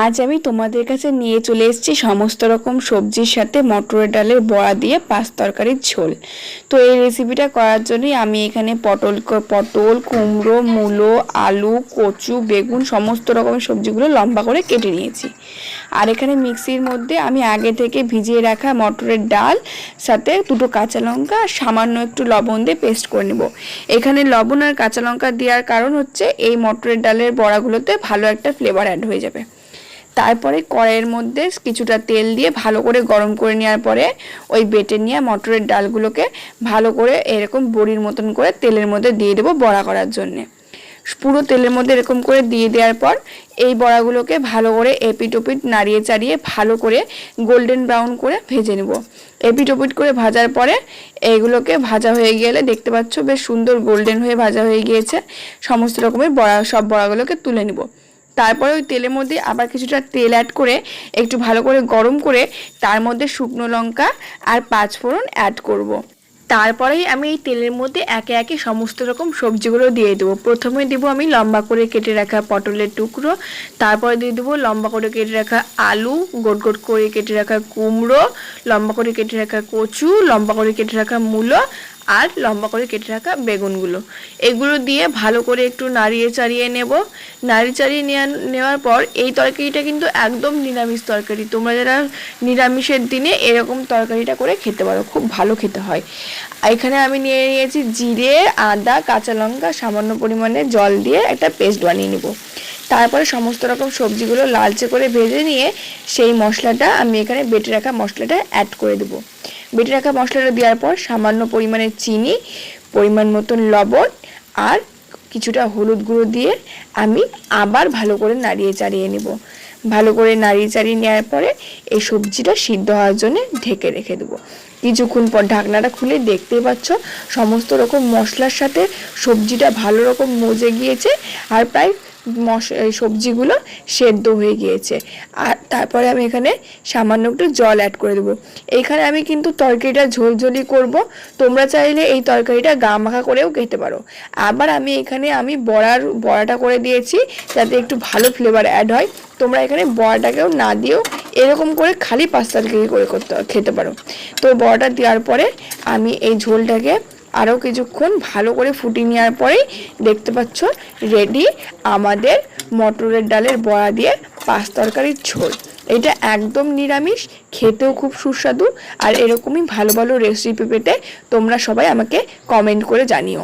আজ আমি তোমাদের কাছে নিয়ে চলে এসেছি সমস্ত রকম সবজির সাথে মটরের ডালের বড়া দিয়ে পাঁচ তরকারির ঝোল। তো এই রেসিপিটা করার জন্যই আমি এখানে পটল পটল, কুমড়ো, মূলো, আলু, কচু, বেগুন সমস্ত রকমের সবজিগুলো লম্বা করে কেটে নিয়েছি। আর এখানে মিক্সির মধ্যে আমি আগে থেকে ভিজিয়ে রাখা মটরের ডাল, সাথে দুটো কাঁচা লঙ্কা আর সামান্য একটু লবণ দিয়ে পেস্ট করে নেব। এখানে লবণ আর কাঁচা লঙ্কা দেওয়ার কারণ হচ্ছে এই মটরের ডালের বড়াগুলোতে ভালো একটা ফ্লেভার অ্যাড হয়ে যাবে। তারপরে কড়াইয়ের মধ্যে কিছুটা তেল দিয়ে ভালো করে গরম করে নেওয়ার পরে ওই বেটে নেওয়া মটরের ডালগুলোকে ভালো করে এরকম বড়ির মতন করে তেলের মধ্যে দিয়ে দেবো বড়া করার জন্যে। পুরো তেলের মধ্যে এরকম করে দিয়ে দেওয়ার পর এই বড়াগুলোকে ভালো করে এপিট ওপিট নাড়িয়ে চাড়িয়ে ভালো করে গোল্ডেন ব্রাউন করে ভেজে নেব। এপিট ওপিট করে ভাজার পরে এইগুলোকে ভাজা হয়ে গেলে দেখতে পাচ্ছ বেশ সুন্দর গোল্ডেন হয়ে ভাজা হয়ে গিয়েছে। সমস্ত রকমের বড়া, সব বড়াগুলোকে তুলে নেব। তারপরে ওই তেলের মধ্যে আবার কিছুটা তেল অ্যাড করে একটু ভালো করে গরম করে তার মধ্যে শুকনো লঙ্কা আর পাঁচ ফোড়ন অ্যাড করব। তারপরেই আমি এই তেলের মধ্যে একে একে সমস্ত রকম সবজিগুলো দিয়ে দেবো প্রথমে দেবো আমি লম্বা করে কেটে রাখা পটলের টুকরো, তারপরে দিয়ে দেবো লম্বা করে কেটে রাখা আলু, গোট গোট করে কেটে রাখা কুমড়ো, লম্বা করে কেটে রাখা কচু, লম্বা করে কেটে রাখা মূলো আর লম্বা করে কেটে রাখা বেগুনগুলো। এগুলো দিয়ে ভালো করে একটু নাড়িয়ে চাড়িয়ে নেব। নাড়িয়ে চাড়িয়ে নেওয়া নেওয়ার পর এই তরকারিটা কিন্তু একদম নিরামিষ তরকারি। তোমরা যারা নিরামিষের দিনে এরকম তরকারিটা করে খেতে পারো, খুব ভালো খেতে হয়। এখানে আমি নিয়ে নিয়েছি জিরে, আদা, কাঁচা লঙ্কা, সামান্য পরিমাণে জল দিয়ে একটা পেস্ট বানিয়ে নেব। তারপরে সমস্ত রকম সবজিগুলো লালচে করে ভেজে নিয়ে সেই মশলাটা আমি এখানে বেটে রাখা মশলাটা অ্যাড করে দেবো। বেটে রাখা মশলাটা দেওয়ার পর সামান্য পরিমাণে চিনি, পরিমাণ মতন লবণ আর কিছুটা হলুদ গুঁড়ো দিয়ে আমি আবার ভালো করে নাড়িয়ে চাড়িয়ে নেব। ভালো করে নাড়িয়ে চাড়িয়ে নেওয়ার পরে এই সবজিটা সিদ্ধ হওয়ার জন্য ঢেকে রেখে দেবো। কিছুক্ষণ পর ঢাকনাটা খুলে দেখতেই পাচ্ছ সমস্ত রকম মশলার সাথে সবজিটা ভালো রকম মজে গিয়েছে আর প্রায় মশ সবজিগুলো সেদ্ধ হয়ে গিয়েছে। আর তারপরে আমি এখানে সামান্য একটু জল অ্যাড করে দেবো। এইখানে আমি কিন্তু তরকারিটা ঝোলঝোলি করব। তোমরা চাইলে এই তরকারিটা গা মাখা করেও খেতে পারো। আবার আমি এখানে আমি বড়ার, বড়াটা করে দিয়েছি যাতে একটু ভালো ফ্লেভার অ্যাড হয়। তোমরা এখানে বড়াটাকেও না দিও এরকম করে খালি পাস্তা তরকারি করে করতে, খেতে পারো। তো বড়াটা দেওয়ার পরে আমি এই ঝোলটাকে আরও কিছুক্ষণ ভালো করে ফুটিয়ে নেওয়ার পরেই দেখতে পাচ্ছ রেডি আমাদের মটরের ডালের বড়া দিয়ে পাঁচ তরকারির ঝোল। এটা একদম নিরামিষ, খেতেও খুব সুস্বাদু আর এরকমই ভালো ভালো রেসিপি পেতে তোমরা সবাই আমাকে কমেন্ট করে জানিও।